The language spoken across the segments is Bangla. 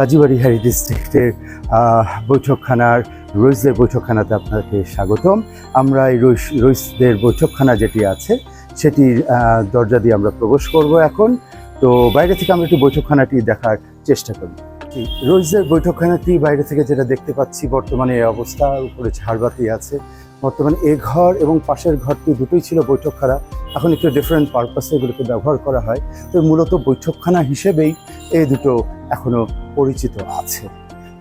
কাজীবাড়ি হেরিটেজ ডিস্ট্রিক্টের বৈঠকখানার রইসদের বৈঠকখানাতে আপনাকে স্বাগতম। আমরা এই রইস রইসদের বৈঠকখানা যেটি আছে, সেটির দরজা দিয়ে আমরা প্রবেশ করব এখন। তো বাইরে থেকে আমরা একটু বৈঠকখানাটি দেখার চেষ্টা করি। রইসদের বৈঠকখানাটি বাইরে থেকে যেটা দেখতে পাচ্ছি, বর্তমানে এই অবস্থা উপরে ঝাড়বাতি আছে। বর্তমানে এ ঘর এবং পাশের ঘরটি দুটোই ছিল বৈঠকখানা। এখন একটু ডিফারেন্ট পারপাসে এগুলোকে ব্যবহার করা হয়। তো মূলত বৈঠকখানা হিসেবেই এই দুটো এখনও পরিচিত আছে।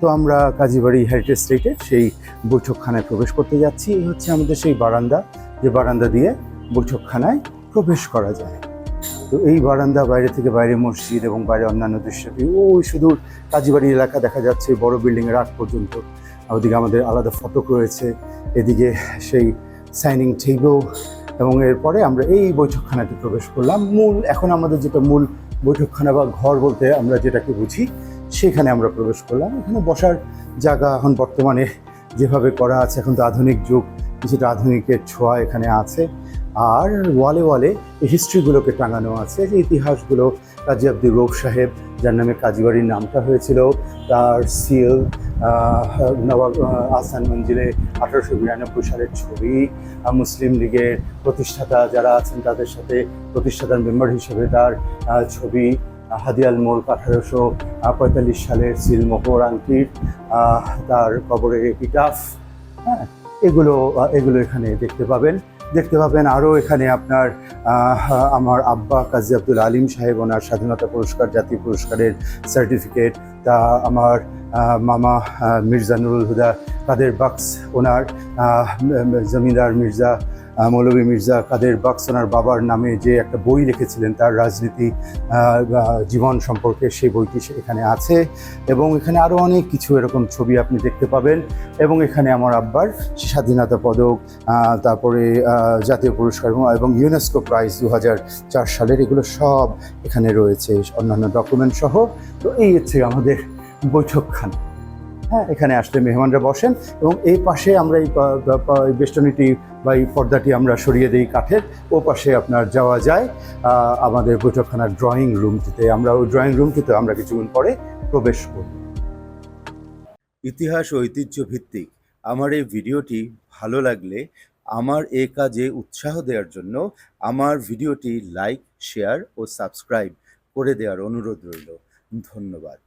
তো আমরা কাজীবাড়ি হেরিটেজ স্ট্রিটের সেই বৈঠকখানায় প্রবেশ করতে যাচ্ছি। এই হচ্ছে আমাদের সেই বারান্দা। যে বারান্দা দিয়ে বৈঠকখানায় প্রবেশ করা যায়। তো এই বারান্দা বাইরে থেকে বাইরে মসজিদ এবং বাইরে অন্যান্য দৃশ্যটি ওই সুদূর কাজীবাড়ি এলাকা দেখা যাচ্ছে বড় বিল্ডিংয়ের আগ পর্যন্ত। ওদিকে আমাদের আলাদা ফটক রয়েছে। এদিকে সেই সাইনিং টেবল এবং এরপরে আমরা এই বৈঠকখানাতে প্রবেশ করলাম। মূল, এখন আমাদের যেটা মূল বৈঠকখানা বা ঘর বলতে আমরা যেটাকে বুঝি, সেখানে আমরা প্রবেশ করলাম। এখানে বসার জায়গা এখন বর্তমানে যেভাবে করা আছে, এখন তো আধুনিক যুগ, কিছুটা আধুনিকের ছোঁয়া এখানে আছে। আর ওয়ালে ওয়ালে এই হিস্ট্রিগুলোকে টাঙানো আছে, যে ইতিহাসগুলো কাজী আব্দুল রৌফ সাহেব, যার নামে কাজীবাড়ির নামটা হয়েছিল, তার সিল নবাব আহ, আহসান মঞ্জিলে আঠারোশো বিরানব্বই সালের ছবি। মুসলিম লীগের প্রতিষ্ঠাতা যারা আছেন তাদের সাথে প্রতিষ্ঠাতার মেম্বার হিসেবে তার ছবি হাদিয়াল মোল্ক আঠারোশো পঁয়তাল্লিশ সালের সিল মোহর আংটির তার কবরের এপিটাফ। হ্যাঁ এগুলো এগুলো এখানে দেখতে পাবেন। দেখতে পাবেন আরও এখানে আপনার আমার আব্বা কাজী আব্দুল আলিম সাহেব ওনার স্বাধীনতা পুরস্কার জাতীয় পুরস্কারের সার্টিফিকেট তা আমার মামা মির্জা নুরুল হুদা, কাদের বাক্স ওনার জমিদার মির্জা মৌলভী মির্জা, কাদের বাক্স ওনার বাবার নামে যে একটা বই লিখেছিলেন তার রাজনীতি জীবন সম্পর্কে সেই বইটি এখানে আছে। এবং এখানে আরও অনেক কিছু এরকম ছবি আপনি দেখতে পাবেন। এবং এখানে আমার আব্বার স্বাধীনতা পদক তারপরে জাতীয় পুরস্কার এবং- ইউনেস্কো প্রাইজ দু সালের, এগুলো সব এখানে রয়েছে, অন্যান্য ডকুমেন্ট সহ। তো এই হচ্ছে আমাদের বৈঠকখানা। হ্যাঁ এখানে আসলে মেহমানরা বসেন এবং এই পাশে আমরা এই বেষ্টনীটি বা এই পর্দাটি আমরা সরিয়ে দিই কাঠের। ও পাশে আপনার যাওয়া যায় আমাদের বৈঠকখানার ড্রয়িং রুমটিতে আমরা ওই ড্রয়িং রুমটিতে আমরা কিছুক্ষণ পরে প্রবেশ করব। ইতিহাস ঐতিহ্য ভিত্তিক। আমার এই ভিডিওটি ভালো লাগলে আমার এ কাজে উৎসাহ দেওয়ার জন্য আমার ভিডিওটি লাইক, শেয়ার ও সাবস্ক্রাইব করে দেওয়ার অনুরোধ রইল। ধন্যবাদ।